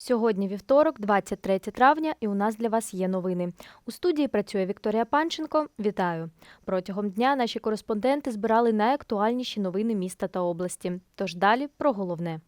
Сьогодні вівторок, 23 травня, і у нас для вас є новини. У студії працює Вікторія Панченко. Вітаю! Протягом дня наші кореспонденти збирали найактуальніші новини міста та області. Тож далі про головне.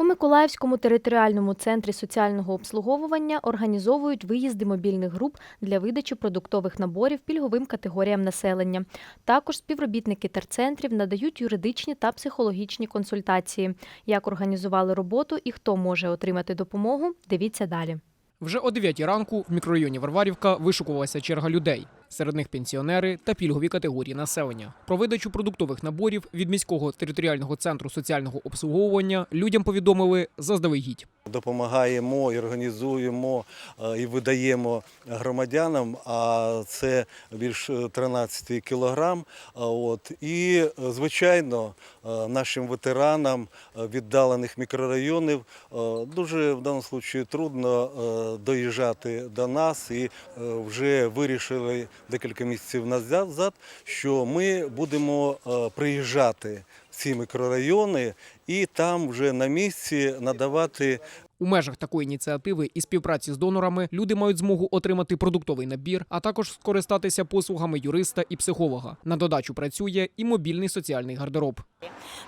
У Миколаївському територіальному центрі соціального обслуговування організовують виїзди мобільних груп для видачі продуктових наборів пільговим категоріям населення. Також співробітники терцентрів надають юридичні та психологічні консультації. Як організували роботу і хто може отримати допомогу, дивіться далі. Вже о 9 ранку в мікрорайоні Варварівка вишукувалася черга людей. Серед них пенсіонери та пільгові категорії населення. Про видачу продуктових наборів від міського територіального центру соціального обслуговування людям повідомили заздалегідь. Допомагаємо і організуємо е, і видаємо громадянам, а це більш 13 кілограм. От. І, е, звичайно, е, нашим ветеранам е, віддалених мікрорайонів е, дуже в даному випадку трудно е, доїжджати до нас і е, вже вирішили декілька місяців назад, що ми будемо е, приїжджати ці мікрорайони і там вже на місці надавати У межах такої ініціативи і співпраці з донорами люди мають змогу отримати продуктовий набір, а також скористатися послугами юриста і психолога. На додачу працює і мобільний соціальний гардероб.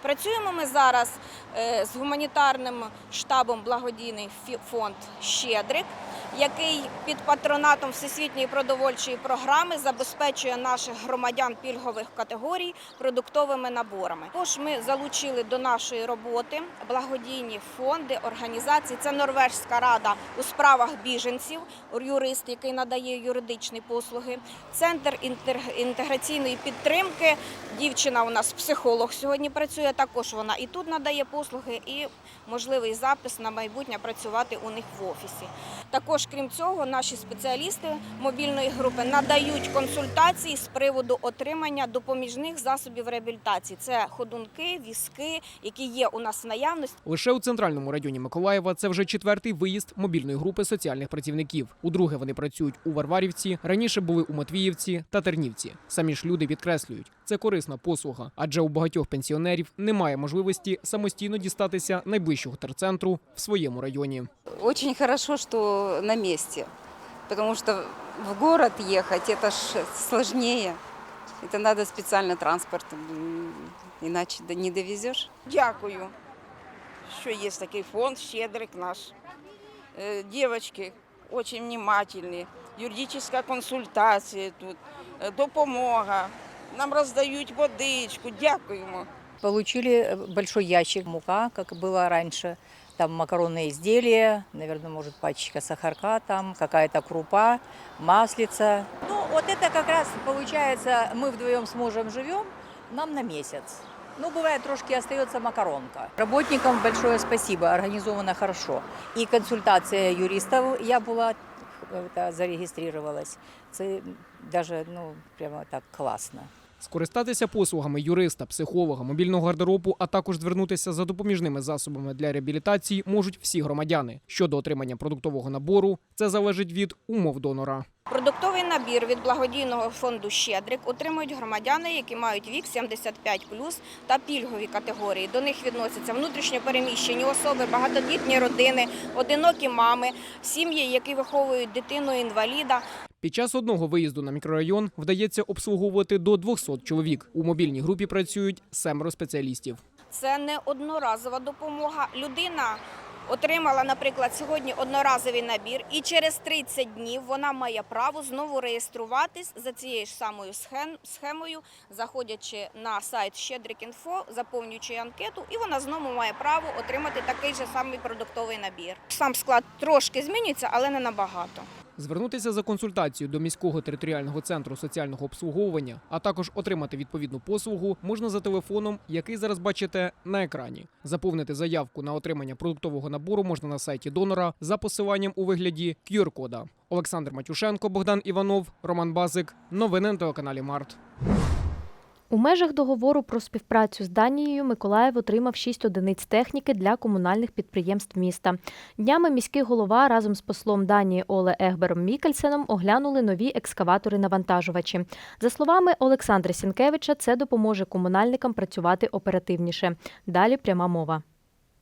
Працюємо ми зараз е, з гуманітарним штабом благодійний фонд Щедрик, який під патронатом Всесвітньої продовольчої програми забезпечує наших громадян пільгових категорій продуктовими наборами. Тож ми залучили до нашої роботи благодійні фонди, організації. Це Норвежська рада у справах біженців, юрист, який надає юридичні послуги, центр інтеграційної підтримки. Дівчина у нас психолог сьогодні працює. Також вона і тут надає послуги, і можливий запис на майбутнє працювати у них в офісі. Також, крім цього, наші спеціалісти мобільної групи надають консультації з приводу отримання допоміжних засобів реабілітації. Це ходунки, візки, які є у нас в наявності. Лише у центральному районі Миколаєва це вже четвертий виїзд мобільної групи соціальних працівників. Удруге вони працюють у Варварівці, раніше були у Матвіївці та Тернівці. Самі ж люди підкреслюють, це корисна послуга, адже у багатьох пенсіонерів немає можливості самостійно дістатися найближчого терцентру в своєму районі. Очень хорошо, что на месте, потому что в город ехать это ж сложнее. Это надо специально транспорт, м, иначе да не довезешь. Дякую, що є такий фонд «Щедрик» наш. Е, Дівчатки дуже внимательні, юридична консультація тут, е, допомога. Нам роздають водичку. Дякуємо. Получили э, большой ящик мука, как было раньше. Там макаронные изделия, наверное, может, пачка сахарка там, какая-то крупа, маслица. Ну, вот это как раз получается, мы вдвоем с мужем живем, нам на месяц. Ну, бывает, трошки остается макаронка. Работникам большое спасибо, организовано хорошо. И консультация юристов, я была, это, зарегистрировалась. Це даже, ну, прямо так классно. Скористатися послугами юриста, психолога, мобільного гардеробу, а також звернутися за допоміжними засобами для реабілітації можуть всі громадяни. Щодо отримання продуктового набору, це залежить від умов донора. Продуктовий набір від благодійного фонду Щедрик отримують громадяни, які мають вік 75 та пільгові категорії. До них відносяться внутрішньо переміщені особи, багатодітні родини, одинокі мами, сім'ї, які виховують дитину інваліда. Під час одного виїзду на мікрорайон вдається обслуговувати до 200 чоловік. У мобільній групі працюють семеро спеціалістів. Це не одноразова допомога. Людина отримала, наприклад, сьогодні одноразовий набір, і через 30 днів вона має право знову реєструватись за цією ж самою схемою, заходячи на сайт Щедрик.Інфо, заповнюючи анкету, і вона знову має право отримати такий же самий продуктовий набір. Сам склад трошки змінюється, але не набагато. Звернутися за консультацією до міського територіального центру соціального обслуговування, а також отримати відповідну послугу можна за телефоном, який зараз бачите на екрані. Заповнити заявку на отримання продуктового набору можна на сайті донора за посиланням у вигляді QR-кода. Олександр Матюшенко, Богдан Іванов, Роман Базик. Новини на телеканалі Март. У межах договору про співпрацю з Данією Миколаїв отримав 6 одиниць техніки для комунальних підприємств міста. Днями міський голова разом з послом Данії Оле Егбером Мікельсеном оглянули нові екскаватори-навантажувачі. За словами Олександра Сінкевича, це допоможе комунальникам працювати оперативніше. Далі пряма мова.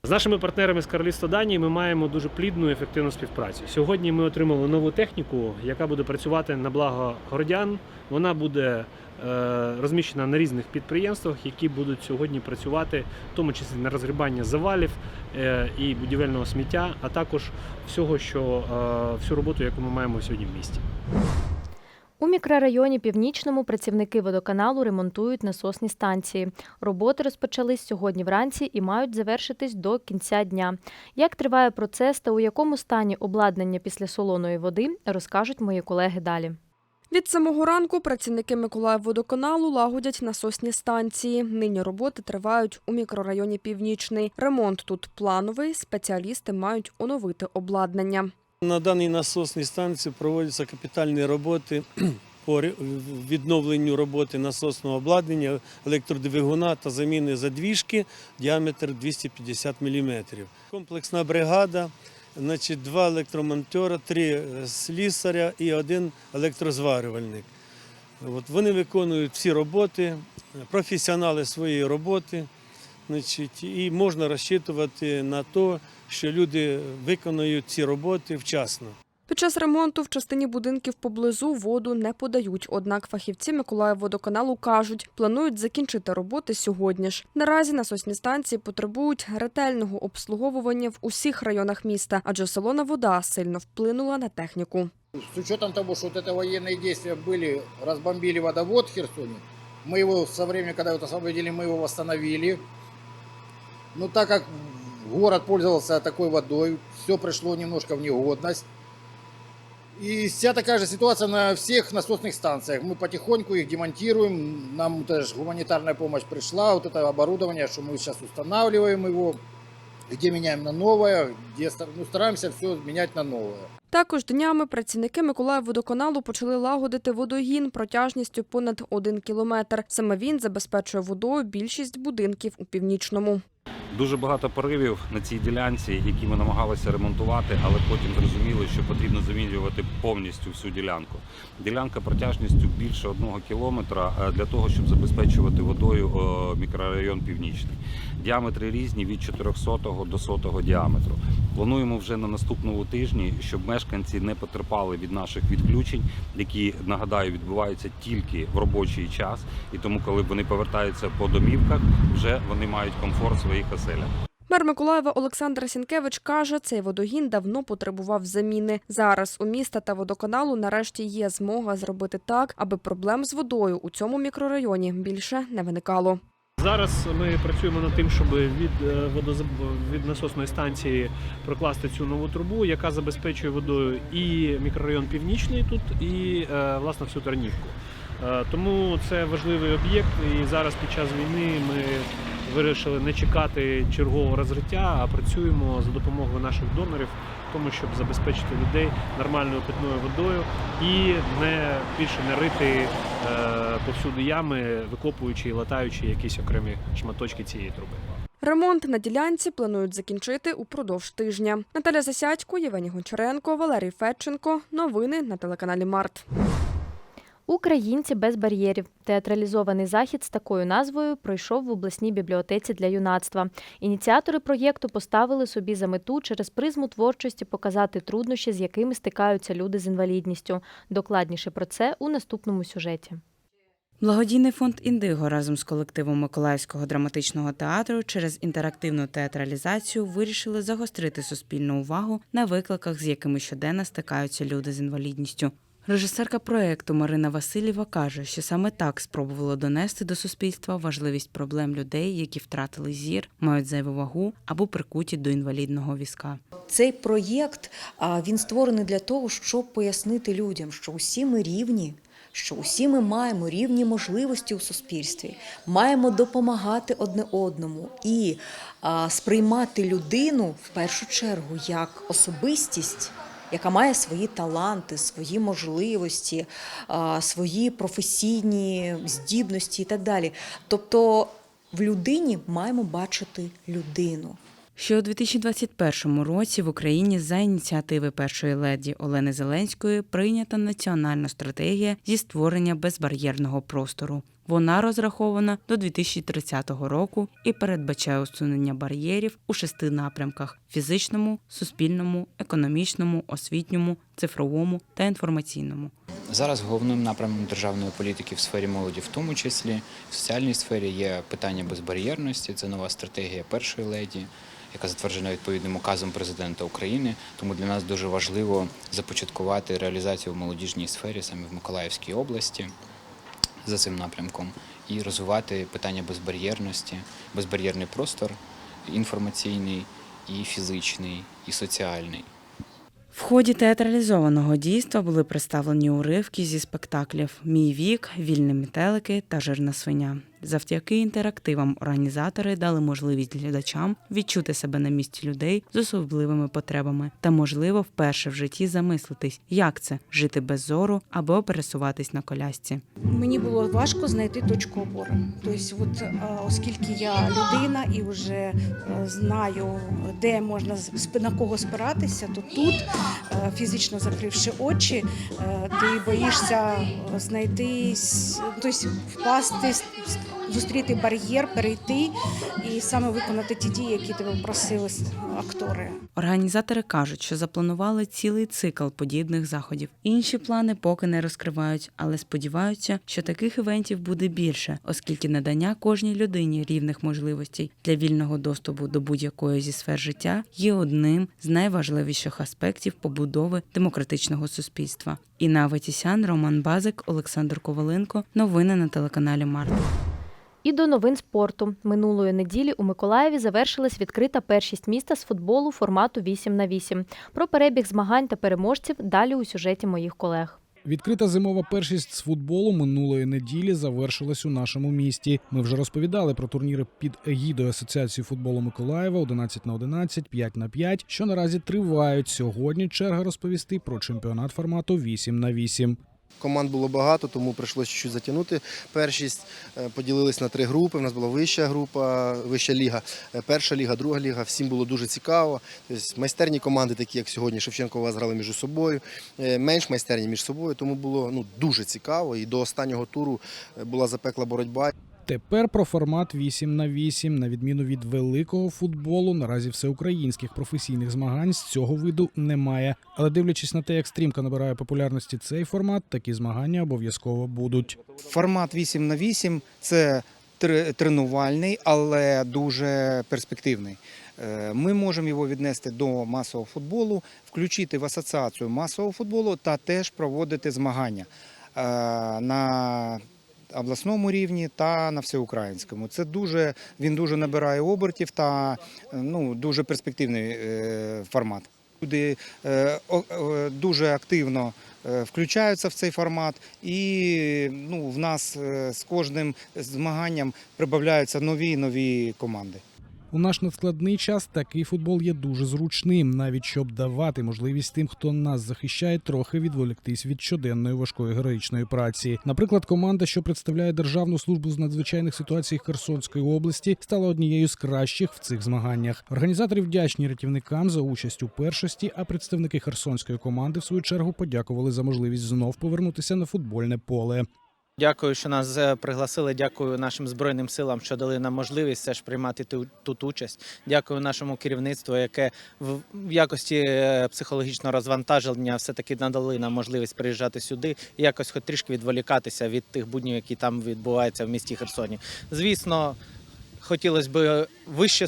З нашими партнерами з Королівства Данії ми маємо дуже плідну і ефективну співпрацю. Сьогодні ми отримали нову техніку, яка буде працювати на благо городян. Вона буде розміщена на різних підприємствах, які будуть сьогодні працювати, в тому числі на розгрібання завалів е, і будівельного сміття, а також всього, що е, всю роботу, яку ми маємо сьогодні в місті. У мікрорайоні Північному працівники водоканалу ремонтують насосні станції. Роботи розпочались сьогодні вранці і мають завершитись до кінця дня. Як триває процес та у якому стані обладнання після солоної води, розкажуть мої колеги далі. Від самого ранку працівники Миколаївводоканалу лагодять насосні станції. Нині роботи тривають у мікрорайоні Північний. Ремонт тут плановий. Спеціалісти мають оновити обладнання. На даній насосній станції проводяться капітальні роботи по відновленню роботи насосного обладнання, електродвигуна та заміни задвіжки діаметр 250 мм. Комплексна бригада, значить, два електромонтера, три е, слісаря і один електрозварювальник. От вони виконують всі роботи, професіонали своєї роботи. Значить, і можна розчитувати на те, що люди виконують ці роботи вчасно. Під час ремонту в частині будинків поблизу воду не подають. Однак фахівці Миколаївводоканалу кажуть, планують закінчити роботи сьогодні ж. Наразі насосні станції потребують ретельного обслуговування в усіх районах міста, адже солона вода сильно вплинула на техніку. С учетом того, что вот это военные действия были, разбомбили водовод в Херсоне, мы его со времени, когда вот освободили, мы его восстановили. Но так как город пользовался такой водой, все пришло немножко в негодность. И вся такая же ситуация на всех насосных станциях. Мы потихоньку их демонтируем. Нам тоже гуманитарная помощь пришла. Вот это оборудование, что мы сейчас устанавливаем его, где меняем на новое, где ста- ну, стараемся все менять на новое. Також днями працівники Миколаївводоканалу почали лагодити водогін протяжністю понад один кілометр. Саме він забезпечує водою більшість будинків у північному. Дуже багато поривів на цій ділянці, які ми намагалися ремонтувати, але потім зрозуміли, що потрібно замінювати повністю всю ділянку. Ділянка протяжністю більше одного кілометра е, для того, щоб забезпечувати водою е, мікрорайон Північний. Діаметри різні від 400 до 100 діаметру. Плануємо вже на наступному тижні, щоб мешканці не потерпали від наших відключень, які нагадаю відбуваються тільки в робочий час, і тому, коли вони повертаються по домівках, вже вони мають комфорт своїх оселях. Мер Миколаєва Олександр Сінкевич каже, цей водогін давно потребував заміни. Зараз у міста та водоканалу нарешті є змога зробити так, аби проблем з водою у цьому мікрорайоні більше не виникало. Зараз ми працюємо над тим, щоб від е, водозаб... від насосної станції прокласти цю нову трубу, яка забезпечує водою і мікрорайон Північний тут, і е, власне всю Тарнівку. Е, Тому це важливий об'єкт, і зараз під час війни ми вирішили не чекати чергового розриття, а працюємо за допомогою наших донорів, в тому, щоб забезпечити людей нормальною питною водою і не більше не рити е, повсюди ями, викопуючи і латаючи якісь окремі шматочки цієї труби. Ремонт на ділянці планують закінчити упродовж тижня. Наталя Засядько, Євгеній Гончаренко, Валерій Федченко. Новини на телеканалі Март. Українці без бар'єрів. Театралізований захід з такою назвою пройшов в обласній бібліотеці для юнацтва. Ініціатори проєкту поставили собі за мету через призму творчості показати труднощі, з якими стикаються люди з інвалідністю. Докладніше про це у наступному сюжеті. Благодійний фонд Індиго разом з колективом Миколаївського драматичного театру через інтерактивну театралізацію вирішили загострити суспільну увагу на викликах, з якими щоденно стикаються люди з інвалідністю. Режисерка проекту Марина Васильєва каже, що саме так спробувала донести до суспільства важливість проблем людей, які втратили зір, мають зайву вагу або прикуті до інвалідного візка. Цей проєкт він створений для того, щоб пояснити людям, що усі ми рівні, що усі ми маємо рівні можливості у суспільстві, маємо допомагати одне одному і а, сприймати людину в першу чергу як особистість. Яка має свої таланти, свої можливості, свої професійні здібності і так далі. Тобто в людині маємо бачити людину. Ще у 2021 році в Україні за ініціативи першої леді Олени Зеленської прийнята національна стратегія зі створення безбар'єрного простору. Вона розрахована до 2030 року і передбачає усунення бар'єрів у шести напрямках: фізичному, суспільному, економічному, освітньому, цифровому та інформаційному. Зараз головним напрямом державної політики в сфері молоді, в тому числі в соціальній сфері, є питання безбар'єрності. Це нова стратегія першої леді, яка затверджена відповідним указом президента України. Тому для нас дуже важливо започаткувати реалізацію в молодіжній сфері саме в Миколаївській області за цим напрямком і розвивати питання безбар'єрності, безбар'єрний простор інформаційний, і фізичний, і соціальний. В ході театралізованого дійства були представлені уривки зі спектаклів Мій вік, Вільні метелики та Жирна свиня. Завдяки інтерактивам організатори дали можливість глядачам відчути себе на місці людей з особливими потребами та, можливо, вперше в житті замислитись, як це жити без зору або пересуватись на колясці. Мені було важко знайти точку опору. Тобто, от, е, оскільки я людина і вже е, знаю, де можна на кого спиратися, то тут, е, фізично закривши очі, ти боїшся знайти, тобто впасти, зустріти бар'єр, перейти і саме виконати ті дії, які тебе просили актори. Організатори кажуть, що запланували цілий цикл подібних заходів. Інші плани поки не розкривають, але сподіваються, що таких івентів буде більше, оскільки надання кожній людині рівних можливостей для вільного доступу до будь-якої зі сфер життя є одним з найважливіших аспектів побудови демократичного суспільства. Інна Ветісян, Роман Базик, Олександр Коваленко. Новини на телеканалі Марта. І до новин спорту. Минулої неділі у Миколаєві завершилась відкрита першість міста з футболу формату 8 на 8 Про перебіг змагань та переможців далі у сюжеті моїх колег. Відкрита зимова першість з футболу минулої неділі завершилась у нашому місті. Ми вже розповідали про турніри під егідою Асоціації футболу Миколаєва 11 на 11, 5 на 5, що наразі тривають. Сьогодні черга розповісти про чемпіонат формату 8 на 8. Команд було багато, тому прийшлося чуть затягнути першість. Е, Поділились на три групи. У нас була вища група, вища ліга, е, перша ліга, друга ліга. Всім було дуже цікаво. Тобто майстерні команди, такі як сьогодні, Шевченкова грали між собою, е, менш майстерні між собою. Тому було ну дуже цікаво. І до останнього туру була запекла боротьба. Тепер про формат 8 на 8. На відміну від великого футболу, наразі всеукраїнських професійних змагань з цього виду немає. Але дивлячись на те, як стрімко набирає популярності цей формат, такі змагання обов'язково будуть. Формат 8 на 8 – це тренувальний, але дуже перспективний. Е, Ми можемо його віднести до масового футболу, включити в асоціацію масового футболу та теж проводити змагання е, на обласному рівні та на всеукраїнському. Це дуже він дуже набирає обертів та ну дуже перспективний е, формат. Люди е, дуже активно е, включаються в цей формат, і ну, в нас з кожним змаганням прибавляються нові і нові команди. У наш надскладний час такий футбол є дуже зручним, навіть щоб давати можливість тим, хто нас захищає, трохи відволіктись від щоденної важкої героїчної праці. Наприклад, команда, що представляє Державну службу з надзвичайних ситуацій Херсонської області, стала однією з кращих в цих змаганнях. Організатори вдячні рятівникам за участь у першості, а представники херсонської команди в свою чергу подякували за можливість знов повернутися на футбольне поле. Дякую, що нас е, пригласили. Дякую нашим збройним силам, що дали нам можливість все ж приймати тут участь. Дякую нашому керівництву, яке в якості е, психологічного розвантаження все таки надали нам можливість приїжджати сюди і якось хоч трішки відволікатися від тих буднів, які там відбуваються в місті Херсоні. Звісно. Хотілося б вище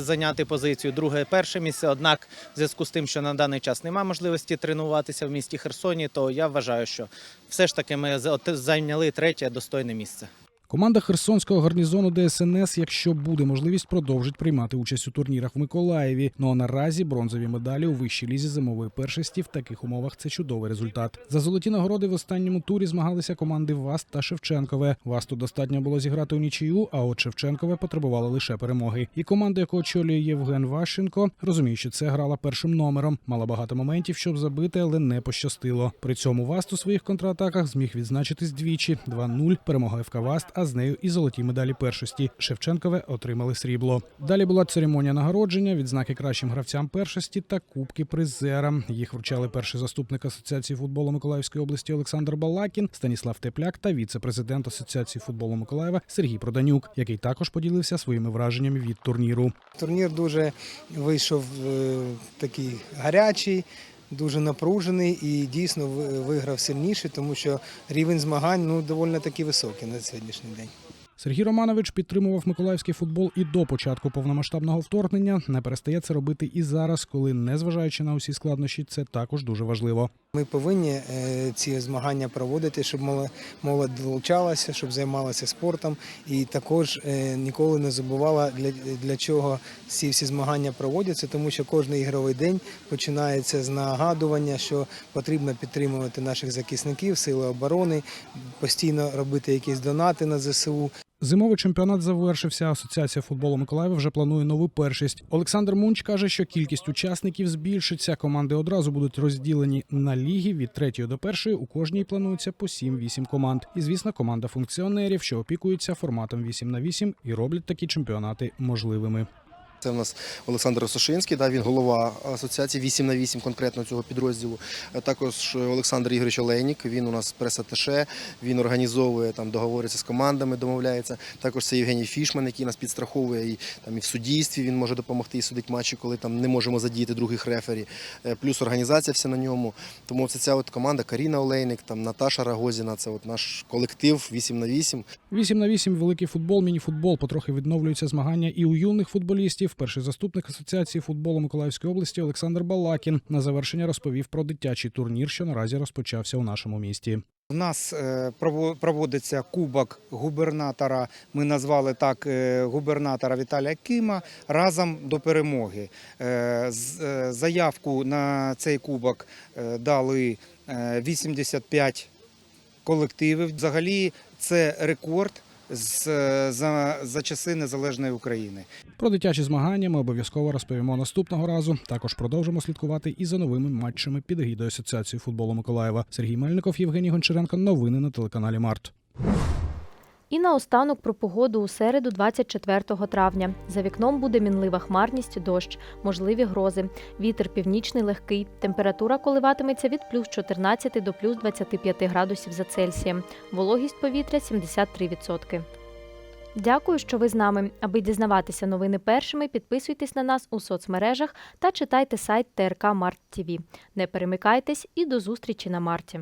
зайняти позицію, друге, перше місце. Однак, в зв'язку з тим, що на даний час немає можливості тренуватися в місті Херсоні, то я вважаю, що все ж таки ми зайняли третє достойне місце. Команда Херсонського гарнізону ДСНС, якщо буде можливість, продовжить приймати участь у турнірах в Миколаєві. Ну а наразі бронзові медалі у вищій лізі зимової першості в таких умовах це чудовий результат. За золоті нагороди в останньому турі змагалися команди Васт та Шевченкове. Васту достатньо було зіграти у нічию, а от Шевченкове потребувало лише перемоги. І команда, яку очолює Євген Ващенко, розуміє, що це грала першим номером. Мала багато моментів, щоб забити, але не пощастило. При цьому Васт у своїх контратаках зміг відзначитись двічі: 2-0, перемога ФК Васт, а з нею і золоті медалі першості. Шевченкове отримали срібло. Далі була церемонія нагородження, відзнаки кращим гравцям першості та кубки призерам. Їх вручали перший заступник Асоціації футболу Миколаївської області Олександр Балакін, Станіслав Тепляк та віце-президент Асоціації футболу Миколаєва Сергій Проданюк, який також поділився своїми враженнями від турніру. Турнір дуже вийшов е, такий гарячий, дуже напружений і дійсно виграв сильніший, тому що рівень змагань ну доволі таки високий на сьогоднішній день. Сергій Романович підтримував миколаївський футбол і до початку повномасштабного вторгнення. Не перестає це робити і зараз, коли, незважаючи на усі складнощі, це також дуже важливо. Ми повинні е, ці змагання проводити, щоб молодь долучалася, щоб займалася спортом, і також е, ніколи не забувала для, для чого ці всі змагання проводяться, тому що кожен ігровий день починається з нагадування, що потрібно підтримувати наших захисників, сили оборони, постійно робити якісь донати на ЗСУ. Зимовий чемпіонат завершився. Асоціація футболу Миколаєва вже планує нову першість. Олександр Мунч каже, що кількість учасників збільшиться. Команди одразу будуть розділені на ліги від третьої до першої. У кожній планується по 7-8 команд. І звісно, команда функціонерів, що опікуються форматом 8 на 8 і роблять такі чемпіонати можливими. Це в нас Олександр Росошинський, да, він голова асоціації 8 на 8 конкретно цього підрозділу. Е, Також Олександр Ігорович Олейнік, він у нас прес-атташе, він організовує, там, договориться з командами, домовляється. Також це Євгеній Фішман, який нас підстраховує і, там, і в суддівстві він може допомогти і судить матчі, коли там не можемо задіяти других рефері. Е, Плюс організація вся на ньому. Тому це ця от команда Каріна Олейник, там, Наташа Рагозіна, це от наш колектив 8 на 8. 8 на 8 – великий футбол, мініфутбол. Потрохи відновлюються змагання і у юних футболістів. Перший заступник Асоціації футболу Миколаївської області Олександр Балакін на завершення розповів про дитячий турнір, що наразі розпочався у нашому місті. У нас е, проводиться кубок губернатора. Ми назвали так е, губернатора Віталія Кима разом до перемоги. Е, Заявку на цей кубок дали е, 85 колективів. Взагалі це рекорд з, за, за часи незалежної України. Про дитячі змагання ми обов'язково розповімо наступного разу. Також продовжимо слідкувати і за новими матчами під егідою Асоціації футболу Миколаєва. Сергій Мельников, Євгеній Гончаренко. Новини на телеканалі Март. І наостанок про погоду у середу, 24 травня. За вікном буде мінлива хмарність, дощ, можливі грози. Вітер північний легкий. Температура коливатиметься від плюс 14 до плюс 25 градусів за Цельсієм. Вологість повітря 73%. Дякую, що ви з нами. Аби дізнаватися новини першими, підписуйтесь на нас у соцмережах та читайте сайт ТРК Март ТІВІ. Не перемикайтесь і до зустрічі на марті.